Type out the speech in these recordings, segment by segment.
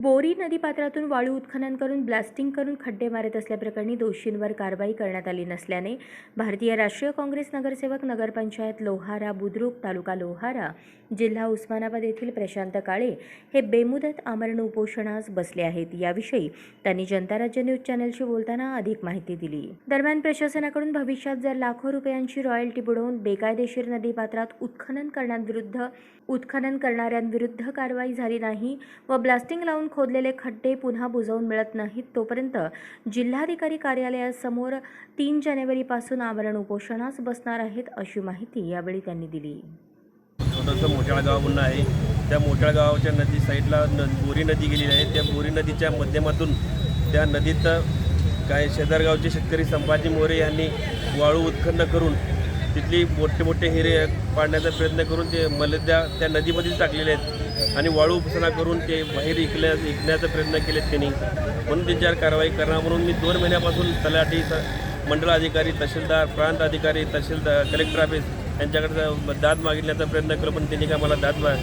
बोरी नदीपात्रातून वाळू उत्खनन करून ब्लास्टिंग करून खड्डे मारत असल्याप्रकरणी दोषींवर कारवाई करण्यात आली नसल्याने भारतीय राष्ट्रीय काँग्रेस नगरसेवक नगरपंचायत लोहारा बुद्रुक तालुका लोहारा जिल्हा उस्मानाबाद येथील प्रशांत काळे हे बेमुदत आमरण उपोषणास बसले आहेत. याविषयी त्यांनी जनता राज्य न्यूज चॅनलशी बोलताना अधिक माहिती दिली. दरम्यान प्रशासनाकडून भविष्यात जर लाखो रुपयांची रॉयल्टी बुडवून बेकायदेशीर नदीपात्रात उत्खनन करण्याविरुद्ध उत्खनन करणाऱ्यांविरुद्ध कारवाई झाली नाही व ब्लास्टिंग लावून खोदलेले खड्डे पुन्हा बुजवून मिळत नाहीत. तोपर्यंत जिल्हाधिकारी कार्यालयासमोर तीन जानेवारीपासून आमरण उपोषणास बसणार आहेत अशी माहिती यावेळी त्यांनी दिली. छोटंसं मोठ्याळ गाव म्हणून आहे. त्या मोठ्याळ गावाच्या नदी साईडला न बोरी नदी गेलेली आहे. त्या बोरी नदीच्या माध्यमातून त्या नदीत काय शेजारगावचे शेतकरी संभाजी मोरे यांनी वाळू उत्खन्न करून तिथली मोठे मोठे हिरे पाडण्याचा प्रयत्न करून ते मलद्या त्या नदीमध्येच टाकलेले आहेत. आणि वाळू उपसना करून ते बाहेर इकल्या इकण्याचा प्रयत्न केलेत त्यांनी. म्हणून त्यांच्यावर कारवाई करणार म्हणून मी दोन महिन्यापासून तलाठी मंडळ अधिकारी तहसीलदार प्रांत अधिकारी तहसीलदार कलेक्टर ऑफिस यांच्याकडे दाद मागितण्याचा प्रयत्न केला पण त्यांनी काय मला दाद मा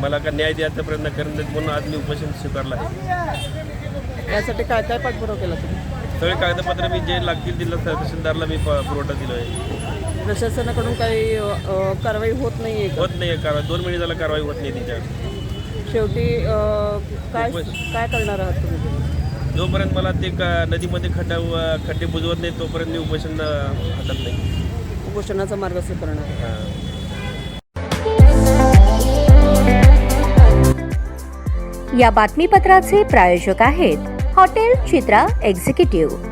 मला का न्याय द्यायचा प्रयत्न करत नाहीत म्हणून आज मी उपोषण स्वीकारलं आहे. यासाठी काय काय पाठपुरावा केला तुम्ही? सगळे कागदपत्र मी जे लागतील जिल्हा तहसीलदारला मी पुरवठा दिलो आहे प्रशासनाकडून काही अ, कारवाई होत नाही आहे होत नाही आहे कारवाई. दोन महिने झाला कारवाई होत नाही त्यांच्यावर शेवटी अ, काय काय करणार आहात तुम्ही? जोपर्यंत मला ते का नदीमध्ये खड्डा खड्डे बुजवत नाही तोपर्यंत मी उपोषण अं, हटत नाही. उपोषणाचा मार्ग स्वीकारणार आहे. हां. या बातमीपत्राचे प्रायोजक आहेत हॉटेल चित्रा एक्झिक्युटिव्ह.